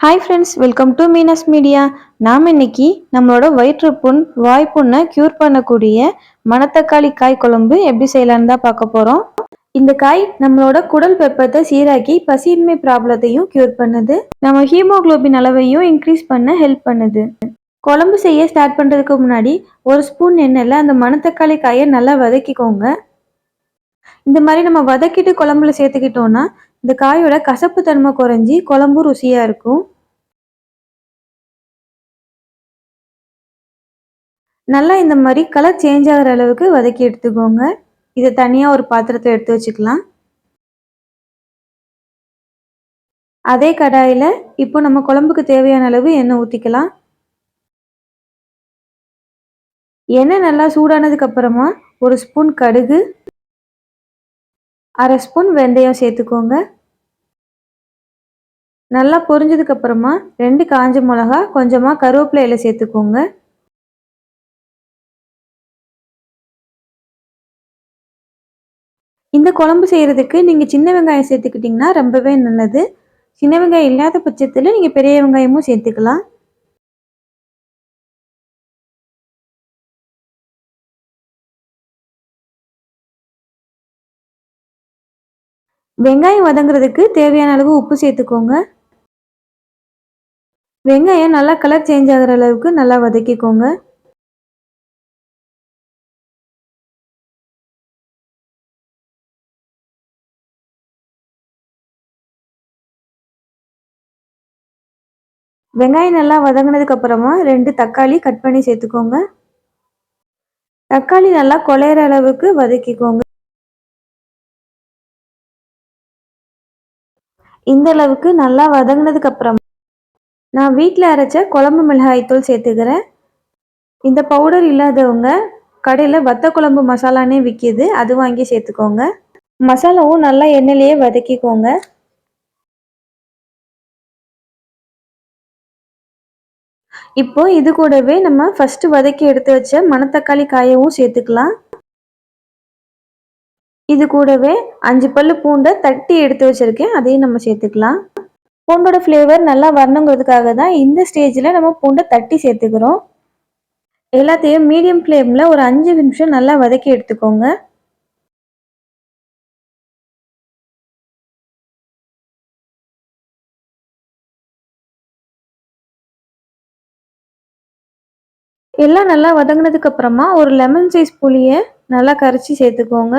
Hi friends welcome to Meena's media நாம் இன்னைக்கு நம்மளோட வயிற்றுப்புண் வாய்ப்புண்ணை க்யூர் பண்ணக்கூடிய மணத்தக்காளி காய் குழம்பு எப்படி செய்யலான்னு தான் பார்க்க போகிறோம் இந்த காய் நம்மளோட குடல் வெப்பத்தை சீராக்கி பசியின்மை ப்ராப்ளத்தையும் க்யூர் பண்ணுது. நம்ம ஹீமோக்ளோபின் அளவையும் இன்க்ரீஸ் பண்ண ஹெல்ப் பண்ணுது. குழம்பு செய்ய ஸ்டார்ட் பண்ணுறதுக்கு முன்னாடி ஒரு ஸ்பூன் எண்ணெயில் அந்த மணத்தக்காளி காயை நல்லா வதக்கிக்கோங்க. இந்த மாதிரி நம்ம வதக்கிட்டு குழம்புல சேர்த்துக்கிட்டோம்னா இந்த காயோட கசப்பு தன்மை குறைஞ்சி குழம்பு ருசியாக இருக்கும். நல்லா இந்த மாதிரி கலர் சேஞ்ச் ஆகிற அளவுக்கு வதக்கி எடுத்துக்கோங்க. இதை தனியாக ஒரு பாத்திரத்தை எடுத்து வச்சுக்கலாம். அதே கடாயில் இப்போ நம்ம குழம்புக்கு தேவையான அளவு எண்ணெய் ஊற்றிக்கலாம் எண்ணெய் நல்லா சூடானதுக்கு அப்புறமா ஒரு ஸ்பூன் கடுகு அரை ஸ்பூன் வெந்தயம் சேர்த்துக்கோங்க. நல்லா பொரிஞ்சதுக்கு அப்புறமா ரெண்டு காஞ்ச மிளகா கொஞ்சமாக கருவேப்பிலையில் சேர்த்துக்கோங்க. இந்த குழம்பு செய்கிறதுக்கு நீங்கள் சின்ன வெங்காயம் சேர்த்துக்கிட்டிங்கன்னா ரொம்பவே நல்லது. சின்ன வெங்காயம் இல்லாத பட்சத்தில் நீங்கள் பெரிய வெங்காயமும் சேர்த்துக்கலாம். வெங்காயம் வதங்குறதுக்கு தேவையான அளவு உப்பு சேர்த்துக்கோங்க. வெங்காயம் நல்லா கலர் சேஞ்ச் ஆகிற அளவுக்கு நல்லா வதக்கிக்கோங்க. வெங்காயம் நல்லா வதங்கினதுக்கு அப்புறமா ரெண்டு தக்காளி கட் பண்ணி சேர்த்துக்கோங்க. தக்காளி நல்லா குழையிற அளவுக்கு வதக்கிக்கோங்க. இந்த அளவுக்கு நல்லா வதங்கினதுக்கு அப்புறம் நான் வீட்டில் அரைச்ச குழம்பு மிளகாய் தூள் சேர்த்துக்கிறேன். இந்த பவுடர் இல்லாதவங்க கடையில் வத்த குழம்பு மசாலானே விற்கிது அது வாங்கி சேர்த்துக்கோங்க. மசாலாவும் நல்லா எண்ணெயிலேயே வதக்கிக்கோங்க. இப்போ இது கூடவே நம்ம ஃபர்ஸ்ட் வதக்கி எடுத்து வச்ச மணத்தக்காளி காயவும் சேர்த்துக்கலாம். இது கூடவே அஞ்சு பல்லு பூண்டை தட்டி எடுத்து வச்சுருக்கேன் அதையும் நம்ம சேர்த்துக்கலாம். பூண்டோட ஃப்ளேவர் நல்லா வரணுங்கிறதுக்காக தான் இந்த ஸ்டேஜில் நம்ம பூண்டை தட்டி சேர்த்துக்கிறோம். எல்லாத்தையும் மீடியம் ஃப்ளேமில் ஒரு அஞ்சு நிமிஷம் நல்லா வதக்கி எடுத்துக்கோங்க. எல்லாம் நல்லா வதங்கினதுக்கு அப்புறமா ஒரு லெமன் சைஸ் புளியை நல்லா கரைச்சி சேர்த்துக்கோங்க.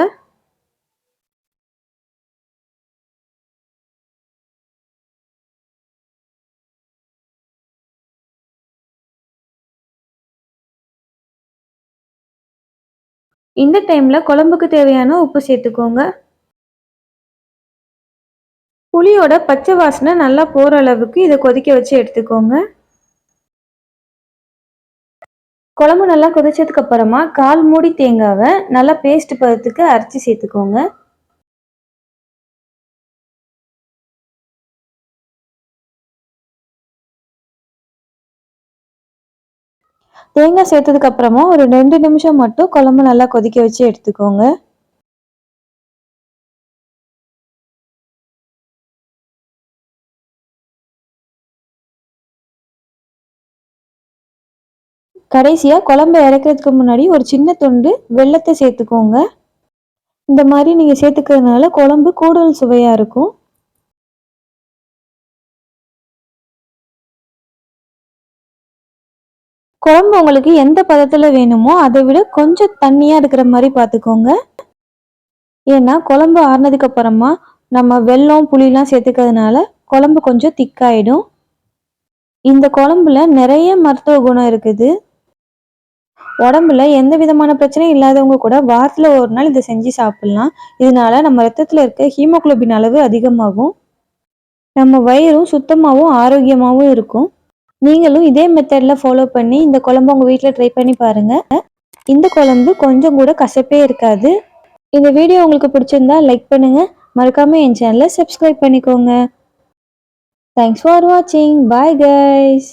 இந்த டைமில் குழம்புக்கு தேவையான உப்பு சேர்த்துக்கோங்க. புளியோட பச்சை வாசனை நல்லா போகிற அளவுக்கு இதை கொதிக்க வச்சு எடுத்துக்கோங்க. குழம்பு நல்லா கொதிச்சதுக்கு அப்புறமா கால் மூடி தேங்காவை நல்லா பேஸ்ட் பதத்துக்கு அரைச்சி சேர்த்துக்கோங்க. தேங்காய் சேர்த்ததுக்கு அப்புறமா ஒரு ரெண்டு நிமிஷம் மட்டும் குழம்பு நல்லா கொதிக்க வச்சு எடுத்துக்கோங்க. கடைசியாக குழம்பு இறக்கிறதுக்கு முன்னாடி ஒரு சின்ன துண்டு வெள்ளத்தை சேர்த்துக்கோங்க. இந்த மாதிரி நீங்கள் சேர்த்துக்கிறதுனால குழம்பு கூடுதல் சுவையாக இருக்கும். குழம்பு உங்களுக்கு எந்த பதத்தில் வேணுமோ அதை விட கொஞ்சம் தண்ணியாக இருக்கிற மாதிரி பார்த்துக்கோங்க. ஏன்னா குழம்பு ஆறுனதுக்கு அப்புறமா நம்ம வெல்லம் புளிலாம் சேர்த்துக்கிறதுனால குழம்பு கொஞ்சம் திக்காயிடும். இந்த குழம்புல நிறைய மருத்துவ குணம் இருக்குது. உடம்புல எந்த விதமான பிரச்சனையும் இல்லாதவங்க கூட வாரத்தில் ஒரு நாள் இதை செஞ்சு சாப்பிட்லாம். இதனால நம்ம ரத்தத்தில் இருக்க ஹீமோக்ளோபின் அளவு அதிகமாகும். நம்ம வயிறும் சுத்தமாகவும் ஆரோக்கியமாகவும் இருக்கும். நீங்களும் இதே மெத்தடில் ஃபாலோ பண்ணி இந்த குழம்பு உங்கள் வீட்டில் ட்ரை பண்ணி பாருங்கள் இந்த குழம்பு கொஞ்சம் கூட கசப்பே இருக்காது. இந்த வீடியோ உங்களுக்கு பிடிச்சிருந்தா லைக் பண்ணுங்கள் மறக்காமல் என் சேனலை சப்ஸ்கிரைப் பண்ணிக்கோங்க. தேங்க்ஸ் ஃபார் வாட்சிங் பாய் கைஸ்